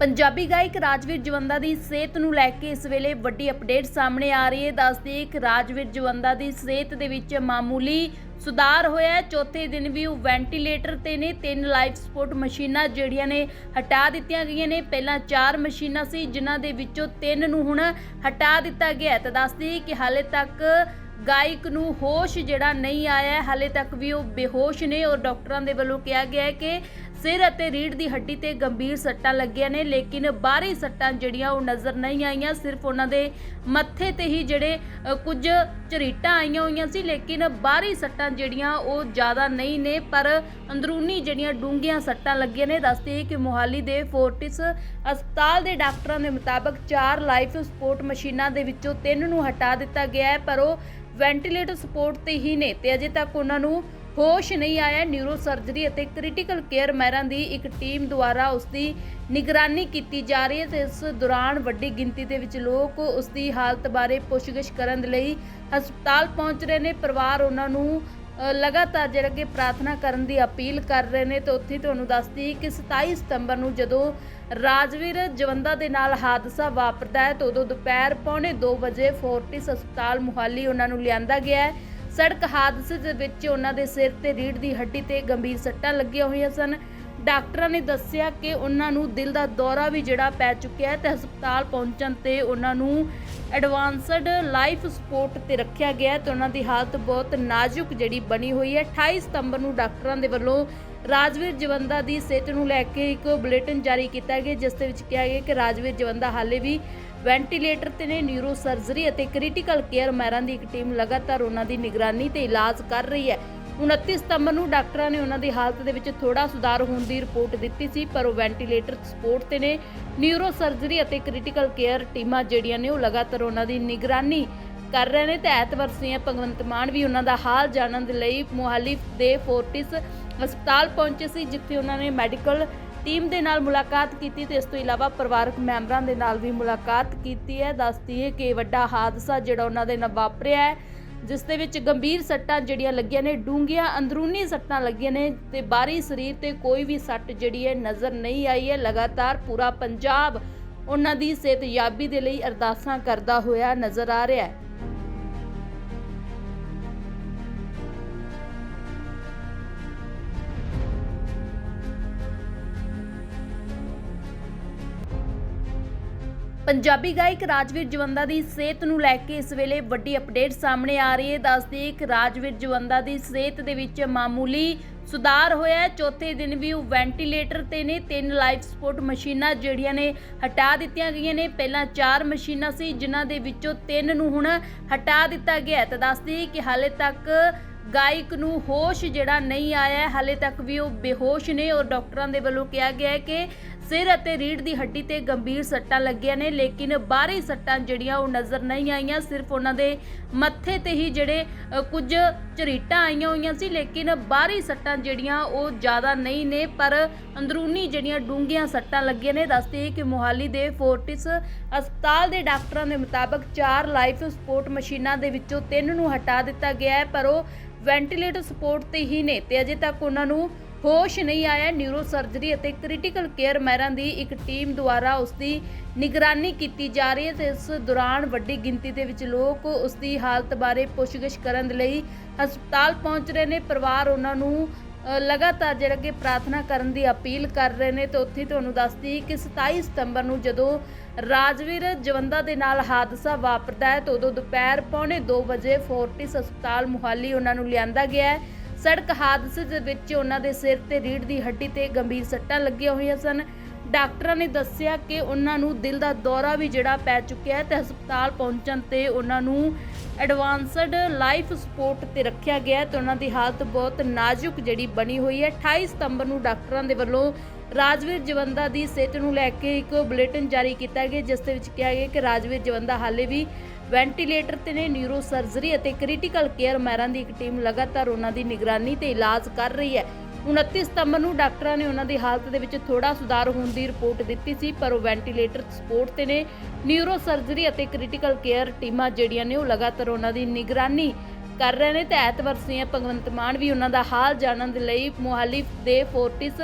ਪੰਜਾਬੀ ਗਾਇਕ ਰਾਜਵੀਰ ਜਵੰਦਾ ਦੀ ਸਿਹਤ ਨੂੰ ਲੈ ਕੇ ਇਸ ਵੇਲੇ ਵੱਡੀ ਅਪਡੇਟ ਸਾਹਮਣੇ ਆ ਰਹੀ ਹੈ। ਦੱਸਦੇ ਕਿ ਰਾਜਵੀਰ ਜਵੰਦਾ ਦੀ ਸਿਹਤ ਦੇ ਵਿੱਚ ਮਾਮੂਲੀ ਸੁਧਾਰ ਹੋਇਆ ਹੈ। ਚੌਥੇ ਦਿਨ ਵੀ ਉਹ ਵੈਂਟੀਲੇਟਰ ਤੇ ਨੇ। ਤਿੰਨ ਲਾਈਫ ਸਪੋਰਟ ਮਸ਼ੀਨਾਂ ਜਿਹੜੀਆਂ ਨੇ ਹਟਾ ਦਿੱਤੀਆਂ ਗਈਆਂ ਨੇ। ਪਹਿਲਾਂ ਚਾਰ ਮਸ਼ੀਨਾਂ ਸੀ, ਜਿਨ੍ਹਾਂ ਦੇ ਵਿੱਚੋਂ ਤਿੰਨ ਨੂੰ ਹੁਣ ਹਟਾ ਦਿੱਤਾ ਗਿਆ ਹੈ। ਤਾਂ ਦੱਸਦੇ ਕਿ ਹਾਲੇ ਤੱਕ ਗਾਇਕ ਨੂੰ ਹੋਸ਼ ਜਿਹੜਾ ਨਹੀਂ ਆਇਆ ਹੈ। ਹਾਲੇ ਤੱਕ ਵੀ ਉਹ ਬੇਹੋਸ਼ ਨੇ ਔਰ ਡਾਕਟਰਾਂ ਦੇ ਵੱਲੋਂ ਕਿਹਾ ਗਿਆ ਹੈ ਕਿ ਸਿਰ ਅਤੇ ਰੀੜ੍ਹ ਦੀ ਹੱਡੀ ਤੇ ਗੰਭੀਰ ਸੱਟਾਂ ਲੱਗੀਆਂ ਨੇ, ਲੇਕਿਨ ਬਾਹਰੀ ਸੱਟਾਂ ਜਿਹੜੀਆਂ ਉਹ ਨਜ਼ਰ ਨਹੀਂ ਆਈਆਂ, ਸਿਰਫ ਉਹਨਾਂ ਦੇ ਮੱਥੇ ਤੇ ਹੀ ਜਿਹੜੇ ਕੁਝ ਝਰੀਟਾਂ ਆਈਆਂ ਹੋਈਆਂ ਸੀ, ਲੇਕਿਨ ਬਾਹਰੀ ਸੱਟਾਂ ਜਿਹੜੀਆਂ ਉਹ ਜ਼ਿਆਦਾ ਨਹੀਂ ਨੇ, ਪਰ ਅੰਦਰੂਨੀ ਜਿਹੜੀਆਂ ਡੂੰਘੀਆਂ ਸੱਟਾਂ ਲੱਗੀਆਂ ਨੇ, ਦੱਸਦੇ ਕਿ ਮੋਹਾਲੀ ਦੇ ਫੋਰਟਿਸ ਹਸਪਤਾਲ ਦੇ ਡਾਕਟਰਾਂ ਦੇ ਮੁਤਾਬਕ ਚਾਰ ਲਾਈਫ ਸਪੋਰਟ ਮਸ਼ੀਨਾਂ ਦੇ ਵਿੱਚੋਂ ਤਿੰਨ ਨੂੰ ਹਟਾ ਦਿੱਤਾ ਗਿਆ ਹੈ, ਪਰ ਉਹ ਵੈਂਟੀਲੇਟਰ ਸਪੋਰਟ ਤੇ ਹੀ ਨੇ, ਤੇ ਅਜੇ ਤੱਕ ਉਹਨਾਂ ਨੂੰ ਹੋਸ਼ ਨਹੀਂ ਆਇਆ ਨਿਊਰੋ ਸਰਜਰੀ ਅਤੇ ਕ੍ਰਿਟੀਕਲ ਕੇਅਰ ਮੈਰਾਂ ਦੀ ਇੱਕ ਟੀਮ ਦੁਆਰਾ ਉਸ ਦੀ ਨਿਗਰਾਨੀ ਕੀਤੀ ਜਾ ਰਹੀ ਹੈ ਤੇ ਇਸ ਦੌਰਾਨ ਵੱਡੀ ਗਿਣਤੀ ਦੇ ਵਿੱਚ ਲੋਕ ਉਸ ਦੀ ਹਾਲਤ ਬਾਰੇ ਪੁੱਛਗਿੱਛ ਕਰਨ ਦੇ ਲਈ ਹਸਪਤਾਲ ਪਹੁੰਚ ਰਹੇ ਨੇ। ਪਰਿਵਾਰ ਉਹਨਾਂ ਨੂੰ ਲਗਾਤਾਰ ਜਿਹੜਾ ਕਿ ਪ੍ਰਾਰਥਨਾ ਕਰਨ ਦੀ ਅਪੀਲ ਕਰ ਰਹੇ ਨੇ ਤੇ ਉੱਥੇ ਤੁਹਾਨੂੰ ਦੱਸਦੀ ਕਿ 27 ਸਤੰਬਰ ਨੂੰ ਜਦੋਂ ਰਾਜਵੀਰ ਜਵੰਦਾ ਦੇ ਨਾਲ ਹਾਦਸਾ ਵਾਪਰਦਾ ਹੈ ਤਾਂ ਉਦੋਂ ਦੁਪਹਿਰ ਪੌਣੇ 2 ਵਜੇ ਫੋਰਟਿਸ ਹਸਪਤਾਲ ਮੁਹਾਲੀ ਉਹਨਾਂ ਨੂੰ ਲਿਆਂਦਾ ਗਿਆ ਹੈ। ਸੜਕ ਹਾਦਸੇ ਦੇ ਵਿੱਚ ਉਹਨਾਂ ਦੇ ਸਿਰ ਤੇ ਰੀੜ ਦੀ ਹੱਡੀ ਤੇ ਗੰਭੀਰ ਸੱਟਾਂ ਲੱਗੀਆਂ ਹੋਈਆਂ ਸਨ। ਡਾਕਟਰਾਂ ਨੇ ਦੱਸਿਆ ਕਿ ਉਹਨਾਂ ਨੂੰ ਦਿਲ ਦਾ ਦੌਰਾ ਵੀ ਜਿਹੜਾ ਪੈ ਚੁੱਕਿਆ ਹੈ ਤੇ ਹਸਪਤਾਲ ਪਹੁੰਚਣ ਤੇ ਉਹਨਾਂ ਨੂੰ ਐਡਵਾਂਸਡ ਲਾਈਫ ਸਪੋਰਟ ਤੇ ਰੱਖਿਆ ਗਿਆ ਹੈ ਤੇ ਉਹਨਾਂ ਦੀ ਹਾਲਤ ਬਹੁਤ ਨਾਜ਼ੁਕ ਜਿਹੜੀ ਬਣੀ ਹੋਈ ਹੈ। 28 ਸਤੰਬਰ ਨੂੰ ਡਾਕਟਰਾਂ ਦੇ ਵੱਲੋਂ ਰਾਜਵੀਰ ਜਵੰਦਾ ਦੀ ਸਿਹਤ ਨੂੰ ਲੈ ਕੇ ਇੱਕ ਬੁਲੇਟਿਨ ਜਾਰੀ ਕੀਤਾ ਗਿਆ, ਜਿਸ ਦੇ ਵਿੱਚ ਕਿਹਾ ਗਿਆ ਕਿ ਰਾਜਵੀਰ ਜਵੰਦਾ ਹਾਲੇ ਵੀ ਵੈਂਟੀਲੇਟਰ ਤੇ ਨੇ ਨਿਊਰੋ ਸਰਜਰੀ ਅਤੇ ਕ੍ਰਿਟੀਕਲ ਕੇਅਰ ਮੈਰਾਂ ਦੀ ਇੱਕ ਟੀਮ ਲਗਾਤਾਰ ਉਹਨਾਂ ਦੀ ਨਿਗਰਾਨੀ ਤੇ ਇਲਾਜ ਕਰ ਰਹੀ ਹੈ। 29 ਸਤੰਬਰ ਨੂੰ ਡਾਕਟਰਾਂ ਨੇ ਉਹਨਾਂ ਦੀ ਹਾਲਤ ਦੇ ਵਿੱਚ ਥੋੜਾ ਸੁਧਾਰ ਹੋਣ ਦੀ ਰਿਪੋਰਟ ਦਿੱਤੀ ਸੀ, ਪਰ ਉਹ ਵੈਂਟੀਲੇਟਰ ਸਪੋਰਟ ਤੇ ਨੇ ਨਿਊਰੋ ਸਰਜਰੀ ਅਤੇ ਕ੍ਰਿਟੀਕਲ ਕੇਅਰ ਟੀਮਾਂ ਜਿਹੜੀਆਂ ਨੇ ਉਹ ਲਗਾਤਾਰ ਉਹਨਾਂ ਦੀ ਨਿਗਰਾਨੀ ਕਰ ਰਹੇ ਨੇ। ਤੇ ਐਤਵਾਰ ਸੀਐਮ ਭਗਵੰਤ ਮਾਨ ਵੀ ਉਹਨਾਂ ਦਾ ਹਾਲ ਜਾਣਨ ਦੇ ਲਈ ਮੋਹਾਲੀ ਦੇ ਫੋਰਟਿਸ ਹਸਪਤਾਲ ਪਹੁੰਚੇ ਸੀ, ਜਿੱਥੇ ਉਹਨਾਂ ਨੇ ਮੈਡੀਕਲ ਟੀਮ ਦੇ ਨਾਲ ਮੁਲਾਕਾਤ ਕੀਤੀ ਤੇ ਇਸ ਤੋਂ ਇਲਾਵਾ ਪਰਿਵਾਰਕ ਮੈਂਬਰਾਂ ਦੇ ਨਾਲ ਵੀ ਮੁਲਾਕਾਤ ਕੀਤੀ ਹੈ। ਦੱਸਦੀ ਹੈ ਕਿ ਵੱਡਾ ਹਾਦਸਾ ਜਿਹੜਾ ਉਹਨਾਂ ਦੇ ਨਾਲ ਵਾਪਰਿਆ ਹੈ, ਜਿਸ ਦੇ ਵਿੱਚ ਗੰਭੀਰ ਸੱਟਾਂ ਜਿਹੜੀਆਂ ਲੱਗੀਆਂ ਨੇ, ਡੂੰਘੀਆਂ ਅੰਦਰੂਨੀ ਸੱਟਾਂ ਲੱਗੀਆਂ ਨੇ ਤੇ ਬਾਹਰੀ ਸਰੀਰ ਤੇ ਕੋਈ ਵੀ ਸੱਟ ਜਿਹੜੀ ਹੈ ਨਜ਼ਰ ਨਹੀਂ ਆਈ ਹੈ। ਲਗਾਤਾਰ ਪੂਰਾ ਪੰਜਾਬ ਉਹਨਾਂ ਦੀ ਸਿਹਤਯਾਬੀ ਦੇ ਲਈ ਅਰਦਾਸਾਂ ਕਰਦਾ ਹੋਇਆ ਨਜ਼ਰ ਆ ਰਿਹਾ ਹੈ। ਪੰਜਾਬੀ ਗਾਇਕ ਰਾਜਵੀਰ ਜਵੰਦਾ ਦੀ ਸਿਹਤ ਨੂੰ ਲੈ ਕੇ ਇਸ ਵੇਲੇ ਵੱਡੀ ਅਪਡੇਟ ਸਾਹਮਣੇ ਆ ਰਹੀ ਹੈ। ਦੱਸਦੀ ਕਿ ਰਾਜਵੀਰ ਜਵੰਦਾ ਦੀ ਸਿਹਤ ਦੇ ਵਿੱਚ ਮਾਮੂਲੀ ਸੁਧਾਰ ਹੋਇਆ ਚੌਥੇ ਦਿਨ ਵੀ ਉਹ ਵੈਂਟੀਲੇਟਰ ਤੇ ਨੇ। ਤਿੰਨ ਲਾਈਫ ਸਪੋਰਟ ਮਸ਼ੀਨਾਂ ਜਿਹੜੀਆਂ ਨੇ ਹਟਾ ਦਿੱਤੀਆਂ ਗਈਆਂ ਨੇ। ਪਹਿਲਾਂ ਚਾਰ ਮਸ਼ੀਨਾਂ ਸੀ, ਜਿਨ੍ਹਾਂ ਦੇ ਵਿੱਚੋਂ ਤਿੰਨ ਨੂੰ ਹੁਣ ਹਟਾ ਦਿੱਤਾ ਗਿਆ ਤਾਂ ਦੱਸਦੀ ਕਿ ਹਾਲੇ ਤੱਕ ਗਾਇਕ ਨੂੰ ਹੋਸ਼ ਜਿਹੜਾ ਨਹੀਂ ਆਇਆ ਹੈ। ਹਾਲੇ ਤੱਕ ਵੀ ਉਹ ਬੇਹੋਸ਼ ਨੇ ਔਰ ਡਾਕਟਰਾਂ ਦੇ ਵੱਲੋਂ ਕਿਹਾ ਗਿਆ ਹੈ ਕਿ ਸਿਰ ਅਤੇ ਰੀੜ੍ਹ ਦੀ ਹੱਡੀ ਤੇ ਗੰਭੀਰ ਸੱਟਾਂ ਲੱਗੀਆਂ ਨੇ, ਲੇਕਿਨ ਬਾਹਰੀ ਸੱਟਾਂ ਜਿਹੜੀਆਂ ਉਹ ਨਜ਼ਰ ਨਹੀਂ ਆਈਆਂ। ਸਿਰਫ ਉਹਨਾਂ ਦੇ ਮੱਥੇ ਤੇ ਹੀ ਜਿਹੜੇ ਕੁਝ ਝਰੀਟਾਂ ਆਈਆਂ ਹੋਈਆਂ ਸੀ, ਲੇਕਿਨ ਬਾਹਰੀ ਸੱਟਾਂ ਜਿਹੜੀਆਂ ਉਹ ਜ਼ਿਆਦਾ ਨਹੀਂ ਨੇ, ਪਰ ਅੰਦਰੂਨੀ ਜਿਹੜੀਆਂ ਡੂੰਘੀਆਂ ਸੱਟਾਂ ਲੱਗੀਆਂ ਨੇ। ਦੱਸਦੇ ਕਿ ਮੋਹਾਲੀ ਦੇ ਫੋਰਟਿਸ ਹਸਪਤਾਲ ਦੇ ਡਾਕਟਰਾਂ ਦੇ ਮੁਤਾਬਕ ਚਾਰ ਲਾਈਫ ਸਪੋਰਟ ਮਸ਼ੀਨਾਂ ਦੇ ਵਿੱਚੋਂ ਤਿੰਨ ਨੂੰ ਹਟਾ ਦਿੱਤਾ ਗਿਆ ਹੈ, ਪਰ ਉਹ ਵੈਂਟੀਲੇਟਰ ਸਪੋਰਟ ਤੇ ਹੀ ਨੇ ਤੇ ਅਜੇ ਤੱਕ ਉਹਨਾਂ ਨੂੰ ਹੋਸ਼ ਨਹੀਂ ਆਇਆ ਨਿਊਰੋ ਸਰਜਰੀ ਅਤੇ ਕ੍ਰਿਟੀਕਲ ਕੇਅਰ ਮਹਿਰਾਂ ਦੀ ਇੱਕ ਟੀਮ ਦੁਆਰਾ ਉਸ ਦੀ ਨਿਗਰਾਨੀ ਕੀਤੀ ਜਾ ਰਹੀ ਹੈ ਤੇ ਇਸ ਦੌਰਾਨ ਵੱਡੀ ਗਿਣਤੀ ਦੇ ਵਿੱਚ ਲੋਕ ਉਸ ਦੀ ਹਾਲਤ ਬਾਰੇ ਪੁੱਛਗਿੱਛ ਕਰਨ ਦੇ ਲਈ ਹਸਪਤਾਲ ਪਹੁੰਚ ਰਹੇ ਨੇ। ਪਰਿਵਾਰ ਉਹਨਾਂ ਨੂੰ ਲਗਾਤਾਰ ਜਿਹੜਾ ਕਿ ਪ੍ਰਾਰਥਨਾ ਕਰਨ ਦੀ ਅਪੀਲ ਕਰ ਰਹੇ ਨੇ ਤੇ ਉੱਥੇ ਤੁਹਾਨੂੰ ਦੱਸਦੀ ਕਿ 27 ਸਤੰਬਰ ਨੂੰ ਜਦੋਂ ਰਾਜਵੀਰ ਜਵੰਦਾ ਦੇ ਨਾਲ ਹਾਦਸਾ ਵਾਪਰਦਾ ਹੈ ਤਾਂ ਉਦੋਂ ਦੁਪਹਿਰ ਪੌਣੇ 2 ਵਜੇ ਫੋਰਟਿਸ ਹਸਪਤਾਲ ਮੁਹਾਲੀ ਉਹਨਾਂ ਨੂੰ ਲਿਆਂਦਾ ਗਿਆ ਹੈ। ਸੜਕ ਹਾਦਸੇ ਦੇ ਵਿੱਚ ਉਹਨਾਂ ਦੇ ਸਿਰ ਤੇ ਰੀੜ ਦੀ ਹੱਡੀ ਤੇ ਗੰਭੀਰ ਸੱਟਾਂ ਲੱਗੀਆਂ ਹੋਈਆਂ ਸਨ। ਡਾਕਟਰਾਂ ਨੇ ਦੱਸਿਆ ਕਿ ਉਹਨਾਂ ਨੂੰ ਦਿਲ ਦਾ ਦੌਰਾ ਵੀ ਜਿਹੜਾ ਪੈ ਚੁੱਕਿਆ ਹੈ ਤੇ ਹਸਪਤਾਲ ਪਹੁੰਚਣ ਤੇ ਉਹਨਾਂ ਨੂੰ ਐਡਵਾਂਸਡ ਲਾਈਫ ਸਪੋਰਟ ਤੇ ਰੱਖਿਆ ਗਿਆ ਹੈ ਤੇ ਉਹਨਾਂ ਦੀ ਹਾਲਤ ਬਹੁਤ ਨਾਜ਼ੁਕ ਜਿਹੜੀ ਬਣੀ ਹੋਈ ਹੈ। 28 ਸਤੰਬਰ ਨੂੰ ਡਾਕਟਰਾਂ ਦੇ ਵੱਲੋਂ ਰਾਜਵੀਰ ਜਵੰਦਾ ਦੀ ਸਿਹਤ ਨੂੰ ਲੈ ਕੇ ਇੱਕ ਬੁਲੇਟਿਨ ਜਾਰੀ ਕੀਤਾ ਗਿਆ, ਜਿਸ ਦੇ ਵਿੱਚ ਕਿਹਾ ਗਿਆ ਕਿ ਰਾਜਵੀਰ ਜਵੰਦਾ ਹਾਲੇ ਵੀ ਵੈਂਟੀਲੇਟਰ ਤੇ ਨੇ, ਨਿਊਰੋ ਸਰਜਰੀ ਅਤੇ ਕ੍ਰਿਟੀਕਲ ਕੇਅਰ ਮੈਰਾਂ ਦੀ ਇੱਕ ਟੀਮ ਲਗਾਤਾਰ ਉਹਨਾਂ ਦੀ ਨਿਗਰਾਨੀ ਤੇ ਇਲਾਜ ਕਰ ਰਹੀ ਹੈ। 29 ਸਤੰਬਰ ਨੂੰ ਡਾਕਟਰਾਂ ਨੇ ਉਹਨਾਂ ਦੀ ਹਾਲਤ ਦੇ ਵਿੱਚ ਥੋੜਾ ਸੁਧਾਰ ਹੋਣ ਦੀ ਰਿਪੋਰਟ ਦਿੱਤੀ ਸੀ, ਪਰ ਉਹ ਵੈਂਟੀਲੇਟਰ ਸਪੋਰਟ ਤੇ ਨੇ। ਨਿਊਰੋ ਸਰਜਰੀ ਅਤੇ ਕ੍ਰਿਟੀਕਲ ਕੇਅਰ ਟੀਮਾਂ ਜਿਹੜੀਆਂ ਨੇ ਉਹ ਲਗਾਤਾਰ ਉਹਨਾਂ ਦੀ ਨਿਗਰਾਨੀ ਕਰ ਰਹੇ ਨੇ ਤੇ ਐਤਵਾਰ ਸੀਐਮ ਭਗਵੰਤ ਮਾਨ ਵੀ ਉਹਨਾਂ ਦਾ ਹਾਲ ਜਾਣਨ ਦੇ ਲਈ ਮੋਹਾਲੀ ਦੇ ਫੋਰਟਿਸ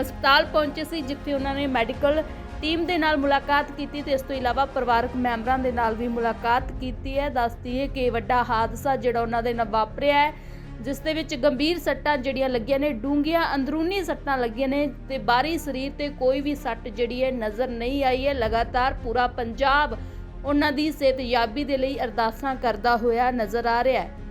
ਹਸਪਤਾਲ ਪਹੁੰਚੇ ਸੀ, ਜਿੱਥੇ ਉਹਨਾਂ ਨੇ ਮੈਡੀਕਲ ਟੀਮ ਦੇ ਨਾਲ ਮੁਲਾਕਾਤ ਕੀਤੀ ਤੇ ਇਸ ਤੋਂ ਇਲਾਵਾ ਪਰਿਵਾਰਕ ਮੈਂਬਰਾਂ ਦੇ ਨਾਲ ਵੀ ਮੁਲਾਕਾਤ ਕੀਤੀ ਹੈ। ਦੱਸਦੀ ਹੈ ਕਿ ਵੱਡਾ ਹਾਦਸਾ ਜਿਹੜਾ ਉਹਨਾਂ ਦੇ ਨਾਲ ਵਾਪਰਿਆ ਹੈ ਜਿਸ ਦੇ ਵਿੱਚ ਗੰਭੀਰ ਸੱਟਾਂ ਜਿਹੜੀਆਂ ਲੱਗੀਆਂ ਨੇ, ਡੂੰਘੀਆਂ ਅੰਦਰੂਨੀ ਸੱਟਾਂ ਲੱਗੀਆਂ ਨੇ ਤੇ ਬਾਹਰੀ ਸਰੀਰ ਤੇ ਕੋਈ ਵੀ ਸੱਟ ਜਿਹੜੀ ਹੈ ਨਜ਼ਰ ਨਹੀਂ ਆਈ ਹੈ। ਲਗਾਤਾਰ ਪੂਰਾ ਪੰਜਾਬ ਉਹਨਾਂ ਦੀ ਸਿਹਤਯਾਬੀ ਦੇ ਲਈ ਅਰਦਾਸਾਂ ਕਰਦਾ ਹੋਇਆ ਨਜ਼ਰ ਆ ਰਿਹਾ ਹੈ।